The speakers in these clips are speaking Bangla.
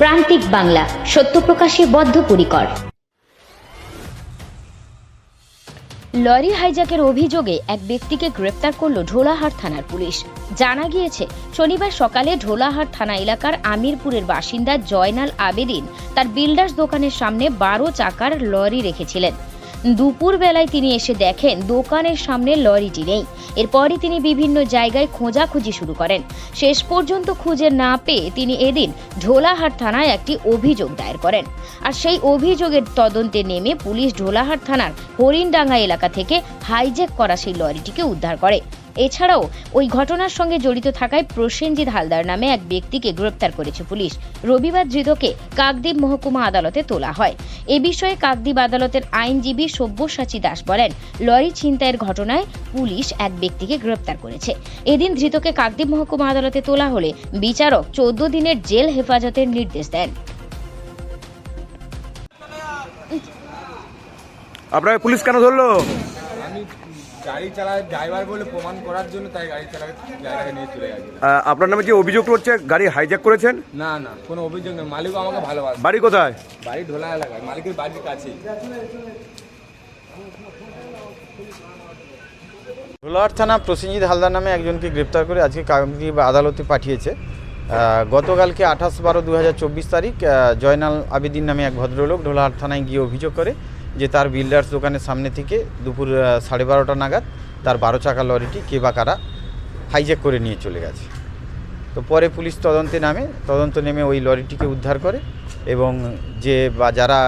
প্রান্তিক বাংলা, সত্য প্রকাশে বদ্ধপরিকর। লরি হাইজ্যাকের অভিযোগে এক ব্যক্তিকে গ্রেপ্তার করল ঢোলাহাট থানার পুলিশ। জানা গিয়েছে, শনিবার সকালে ঢোলাহাট থানা এলাকার আমিরপুরের বাসিন্দা জয়নাল আবেদিন তার বিল্ডার্স দোকানের সামনে বারো চাকার লরি রেখেছিলেন। দুপুর বেলায় তিনি এসে দেখেন দোকানের সামনে লরিটি নেই। এরপরই তিনি বিভিন্ন জায়গায় খোঁজাখুঁজি শুরু করেন। শেষ পর্যন্ত খুঁজে না পেয়ে তিনি এদিন ঢোলাহাট থানায় একটি অভিযোগ দায়ের করেন। আর সেই অভিযোগের তদন্তে নেমে পুলিশ ঢোলাহাট থানার হরিণডাঙ্গা এলাকা থেকে হাইজ্যাক করা সেই লরিটিকে উদ্ধার করে। এছাড়াও ওই ঘটনার সঙ্গে জড়িত থাকায় প্রসেনজিৎ হালদার নামে এক ব্যক্তিকে গ্রেপ্তার করেছে পুলিশ। রবিবার ধৃতকে কাকদ্বীপ মহকুমা আদালতে তোলা হয়। এ বিষয়ে কাকদ্বীপ আদালতের আইনজীবী সব্যসাচী দাস বলেন, লরি ছিনতাইয়ের ঘটনায় পুলিশ এক ব্যক্তিকে গ্রেপ্তার করেছে। এদিন ধৃতকে কাকদ্বীপ মহকুমা আদালতে তোলা হলে বিচারক চোদ্দ দিনের জেল হেফাজতের নির্দেশ দেন। আপনাকে পুলিশ কেন ধরলো? গাড়ি চালায় ড্রাইভার বলে প্রমাণ করার জন্য তাই গাড়ি জায়গায় নিয়ে চলে গেছে। আপনার নামে যে অভিযোগ করছে গাড়ি হাইজ্যাক করেছেন? না না কোনো অভিযোগ নেই। মালিকও আমাকে ভালোবাসে। বাড়ি কোথায়? বাড়ি ঢোলা এলাকায় মালিকের বাড়ির ধুলাহাট থানা প্রসেনজিৎ হালদার নামে একজনকে গ্রেপ্তার করে আজকে কাকদ্বীপ আদালতে পাঠিয়েছে। গতকালকে আঠাশ বারো দু তারিখ জয়নাল আবেদিন নামে এক ভদ্রলোক ঢোলাহাট থানায় গিয়ে অভিযোগ করে। যে তার বিল্ডার্স দোকানের সামনে থেকে দুপুর সাড়ে বারোটা নাগাদ তার বারো চাকা লরিটি কে বা কারা হাইজ্যাক করে নিয়ে চলে গেছে। তো পরে পুলিশ তদন্তে নামে তদন্ত নেমে ওই লরিটিকে উদ্ধার করে এবং যে বা যারা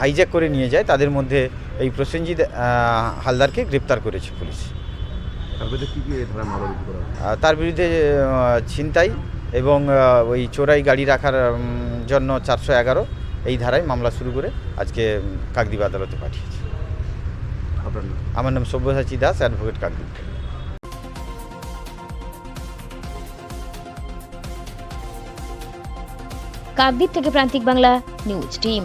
হাইজ্যাক করে নিয়ে যায় তাদের মধ্যে এই প্রসেনজিৎ হালদারকে গ্রেপ্তার করেছে পুলিশ। তার বিরুদ্ধে ছিনতাই এবং ওই চোরাই গাড়ি রাখার জন্য চারশো এগারো এই ধারায় মামলা শুরু করে আজকে কাকদ্বীপ আদালতে পাঠিয়েছে। আমার নাম সব্যসাচী দাস অ্যাডভোকেট কাকদ্বীপ। কাকদ্বীপ থেকে প্রান্তিক বাংলা নিউজ টিম।